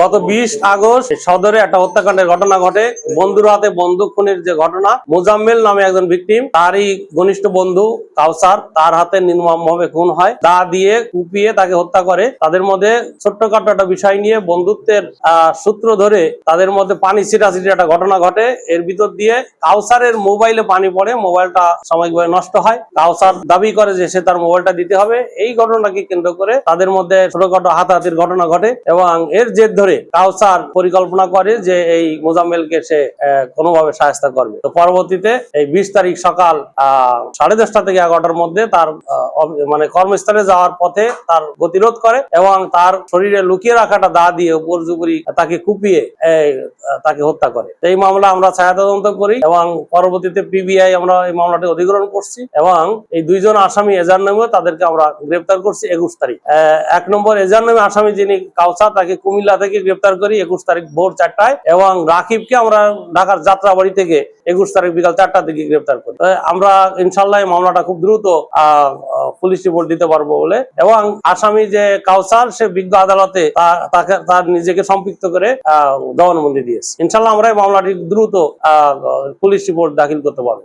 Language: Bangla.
গত বিশ আগস্ট সদরে একটা হত্যাকাণ্ডের ঘটনা ঘটে। বন্ধুর হাতে বন্দুক, খুনের যে ঘটনা, মোজাম্মেল নামে একজন ভিকটিম, তারই ঘনিষ্ঠ বন্ধু কাউসার, তার হাতে নির্মমভাবে খুন হয়। দা দিয়ে কুপিয়ে তাকে হত্যা করে। তাদের মধ্যে ছোট্টখাটো একটা বিষয় নিয়ে বন্ধুত্বের সূত্র ধরে তাদের মধ্যে পানি ছিটাছিটির একটা ঘটনা ঘটে। এর ভিতর দিয়ে কাউসারের মোবাইলে পানি পড়ে, মোবাইলটা সাময়িকভাবে নষ্ট হয়। কাউসার দাবি করে যে সে তার মোবাইলটা দিতে হবে। এই ঘটনাকে কেন্দ্র করে তাদের মধ্যে ছোটখাটো হাতাহাতির ঘটনা ঘটে এবং এর জের ধরে কাউসার পরিকল্পনা করে যে এই মোজাম্মেলকে সে কোনোভাবে সাহায্য করবে। তো পরবর্তীতে এই বিশ তারিখ সকাল আহ, সাড়ে দশটা থেকে এগারোটার মধ্যে তার মানে কর্মস্থলে যাওয়ার পথে তার গতিরোধ করে এবং তার শরীরে লুকিয়ে রাখাটা দা দিয়ে উপর জুপুরি তাকে কুপিয়ে তাকে হত্যা করে। এই মামলা আমরা ছায়া তদন্ত করি এবং পরবর্তীতে পিবিআই আমরা এই মামলাটি অধিগ্রহণ করছি এবং এই দুইজন আসামি এজার নামে তাদেরকে আমরা গ্রেপ্তার করছি একুশ তারিখ। এক নম্বর এজার নামে আসামি যিনি কাউসা তাকে কুমিল্লা থেকে গ্রেপ্তার করি একুশ তারিখ ভোর চারটায় এবং রাকিবকে আমরা ঢাকার যাত্রাবাড়ি থেকে একুশ তারিখ বিকাল চারটার দিকে গ্রেপ্তার করি আমরা ইনশাল্লাহ মামলাটা খুব দ্রুত পুলিশ রিপোর্ট দিতে পারব বলে। এবং আসামি যে কাউসার সে বিজ্ঞ আদালতে তাকে তার নিজেকে সম্পৃক্ত করে আহ, জবানবন্দি দিয়েছে। ইনশাল্লাহ আমরা এই মামলাটি দ্রুত পুলিশ রিপোর্ট দাখিল করতে পারব।